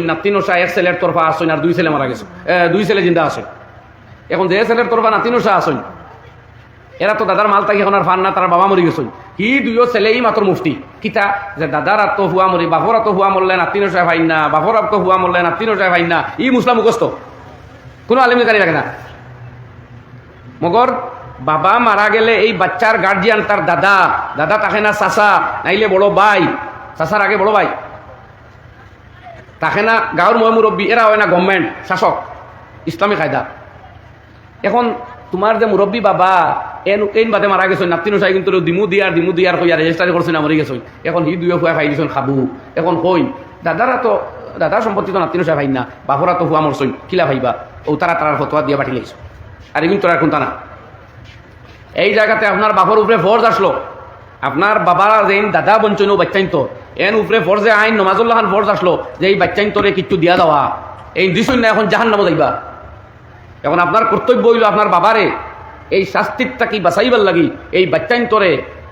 নাতিনশা এক ছেলের তরফা আসছেন আর দুই ছেলে মারা গেছে। দুই ছেলে জিন্দা আছে। এখন যে ছেলের তরফা নাতিনশা আসছেন এরা তো দাদার মাল থাকি এখন আর ফান না, তার বাবা মরি গেছেন। কি দুইও ছেলেই মাত্র মুফতি? কিতা? যে দাদার আত্ম হুয়া মরি, বাপর আত্ম হুয়া মরলে নাতিনশায় ভাই না, বাপর আত্ম হুয়া মরলে নাতিনশায় ভাই না। ই মুসলাম মুখস্ত কোনো আলিমি গাড়ি লাগে না। মগর, বাবা মারা গেলে এই বাচ্চার গার্জিয়ান তার দাদা। দাদা তাকে না চাচা, নাইলে বড় ভাই। চাচার আগে বড় ভাই। তাকে না গাঁৱৰ মই মুৰব্বী এরা হয় না গভর্নমেন্ট শাসক ইসলামী কায়দা এখন তোমার যে মুরব্বী বাবা, এন এইন বাদে মারা গেছো নাতিনো চাই কিন্তু ডিমু দিয়ার ডিমু দিয়ার কইয়া রেজিস্টারি করছে না মরি গেছো এখন সি দুয়ে ফুয়া খাই দিছন খাবু, এখন কই দাদারা তো দাদার সম্পত্তি তো নাতিনো চাই ভাই না বাপরা তো ফুয়া মরছই কিলা ভাইবা ও তারা তারার ফতোয়া দিয়া পাঠি লাইছো আর কিন্তু কোনটা না। এই জায়গাতে আপনার বাপর উপরে ফর্জ আসলো আপনার বাবা যেন দাদা বঞ্চন বাচ্চাইন তো এন উপরে ফর্জে আইন নমাজুল্লাহ খান আসলো, যে এই বাচ্চাইন তোরে কিচ্ছু দিয়া দেওয়া। এই দিছুন না, এখন জাহান নামো যাইবা। এখন আপনার কর্তব্য হইল আপনার বাবারে এই শাস্তিরটা কি বাঁচাইবার লাগি, এই বাচ্চাইন তোরে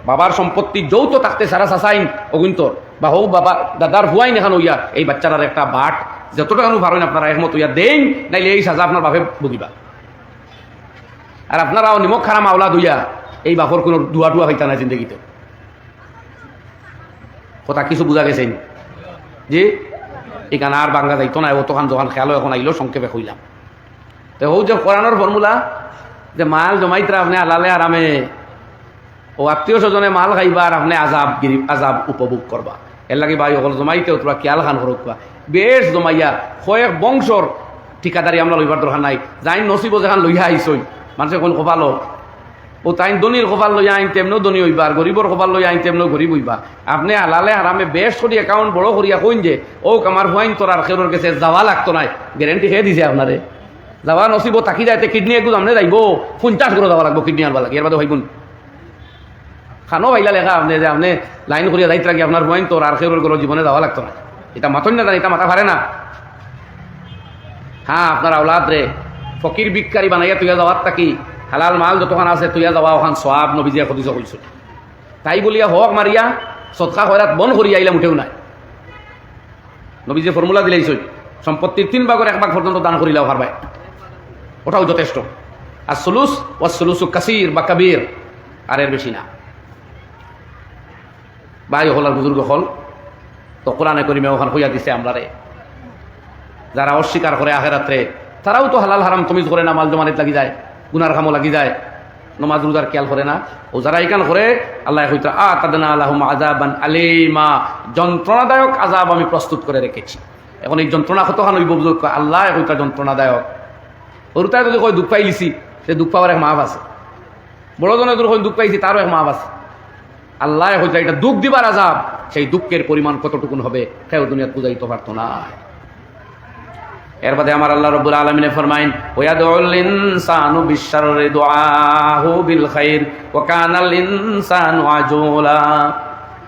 বাবার সম্পত্তি যৌথ থাকতে সারা সাসাইন অগুন্তর বা হোক বাবা দাদার হুয়াইন এখন হইয়া এই বাচ্চারার একটা বাট। যতটা ভারেন আপনারা একমত হইয়া দেন নাইলে এই সাজা আপনার বাপে ভুগিবা। আর আপনারাও নিমখ খারাপ মাওলা দুইয়া, এই বাপর কোনো দুয়া টুয়া হইতা না জিন্দগিতে। কথা কিছু বুঝা গেছে যে এখানে আর বাংলা যাইতো না অতখান যখন খেয়াল এখন আইলো সংক্ষেপে কইলাম। তো হৌ যে কোরআনের ফর্মুলা যে মাল জমাইতরা আপনি আলালে আরামে ও আত্মীয় স্বজনে মাল খাইবা আর আপনি আজাব গিরি আজাব উপভোগ করবা এর লাগে ভাই অকল জমাইতে তোরা কিয়াল খান করক বেশ জমাইয়া, কয়েক বংশর ঠিকাদারি আমরা লইবার দরকার নাই। যাই নসিব যেখান লইয়া আইসই মানুষে কোন কপালো ও তাই দনির কপাল লইয়া আইন তেমনও দনি হইবা আর গরিবর কপাল লইয়া আইন তেমনও গরিব হইবা। আপনি আলালে আরামে বেশ করি অ্যাকাউন্ট বড় করিয়া কইন যে, ও আমার হুয়াইন তোর আর খেরোর কাছে যাওয়া লাগতো নাই। গ্যারেন্টি খেয়ে দিছে আপনারে। যাওয়া নসিব থাকি যাইতে কিডনি একটু আমনে যাইব। পঞ্চাশ করে যাওয়া লাগবো কিডনি আনবা লাগে এর বাদে ভাইবুন খানো ভাইলা লেখা আপনি যে, আপনি লাইন করিয়া যাইতে লাগে আপনার হুয়াইন তোর আর খেরোর গরো জীবনে যাওয়া লাগতো না এটা মাথন না জানি এটা মাথা ভারে না। হ্যাঁ আপনার আওলাদ রে ফকির বিকারি বানাইয়া তুইয়া যাওয়ার তাকি হালাল মাল যতক্ষণ আছে, তুইয়া যাওয়া ওখান সব নবীজিয়া খদিস কইছ তাই বলিয়া, হক মারিয়া সৎকা খয়রাত বন করিয়া আইলাম উঠেও নাই। নবীজি ফর্মুলা দিলাইছ সম্পত্তির তিন ভাগের এক ভাগ পর্যন্ত দান করিলাও পারবাই ওটাও যথেষ্ট। আর সলুস ও সলুসু কাসির বা কাবির আর এর বেশি না। ভাই হল আর বুজুর্গ হল, তো কোরআনে করিমে ওখান হইয়া দিছে আমরারে যারা অস্বীকার করে আখেরাত্রে তারাও তো হালাল হারাম তমিজ করে না, মাল জমানিত লাগি যায়। গুনার খামো লাগি যায়। নমাজ, রোজার খেয়াল করে না। ও যারা এখান করে, আল্লাহ হইতে আ তাদানা আল্লাহ আজাবান আলিমা। যন্ত্রণাদায়ক আজাব আমি প্রস্তুত করে রেখেছি। এখন এই যন্ত্রণা কতখান হইব বুঝুক আল্লাহ হইতা যন্ত্রণাদায়ক। ওরটাই যদি কই দুঃখ পাইলিছি? সে দুঃখ পাওয়ার এক মাপ আছে। বড়জনে যদি কই দুঃখ পাইছি? তারও এক মাপ আছে। আল্লাহ হইতা এটা দুঃখ দিবার আজাব সেই দুঃখের পরিমাণ কতটুকুন হবে? সেও দুনিয়াত বুঝাইতে পারতো না। এর বাদে আমার আল্লাহ রব্বুল আলমিনে ফরমাইন, ওয়াদউল ইনসানু বিশাররি দুআহু বিল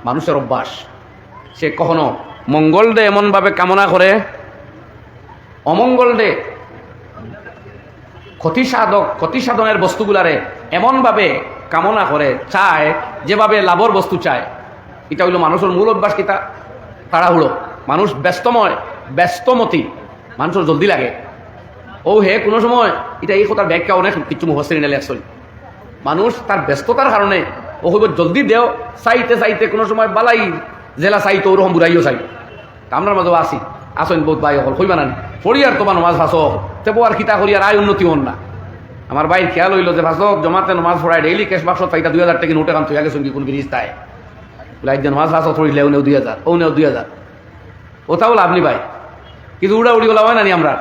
মানুষের অভ্যাস, সে কখনো মঙ্গল ডে এমনভাবে কামনা করে, অমঙ্গল ডে ক্ষতি সাধক ক্ষতি সাধনের বস্তুগুলারে এমনভাবে কামনা করে, চায়, যেভাবে লাভর বস্তু চায়। এটা হইল মানুষের মূল অভ্যাস কিতা তাড়াহুড়ো। মানুষ ব্যস্তময়, ব্যস্তমতি। মানুষের জলদি লাগে। ও হে, কোনো সময় এটা এই কথার ব্যাখ্যা অনেক কিছু মুহসিন এনে লেখছই মানুষ তার ব্যস্ততার কারণে ও হইব জলদি দেও, চাইতে চাইতে কোনো সময় বালাই, জেলা চাইতো ওরকম বুড়াইও চাই। আমরা মাঝে আসি আসেন বহুত ভাই অকল, হইবা না ফরিয়ার তোমার নমাজ ভাসক তেবো আর কিতা করিয়ার আয় উন্নতি হন না। আমার ভাই খেয়াল হইল যে ভাসক জমাতে নমাজ পড়ায় ডেইলি ক্যাশ বাক্স পাইতা দুই হাজার টাকা নোটে তুই আগে শুনকি কোন ব্রিজ তাই। লাইক যে নমাজ ভাসক পড়িলে ও নেও দুই হাজার ও নেও দুই হাজার ওটাও লাভনি ভাই কিন্তু উড়া উড়ি বলা হয় না আমরা?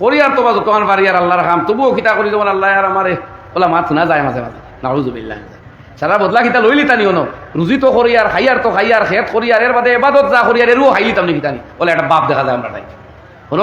করি আর তোমার তোমার বাড়ি আর আল্লাহর খাম তবুও কিতা করি তোমার আল্লাহ আর আমারে, বলা মাছ না যায় মাঝে মাঝে। নাউজুবিল্লাহ। সারা বদলা কিতা লইলি তানি অন রুজি তো করি আর হাইয়ার তো খাইয়ার খেত করি আর, এর বাদে এবাদত যা করি আর, এরও হাইলি তামনি কিতানি বলে একটা বাপ দেখা যায় আমরা তাই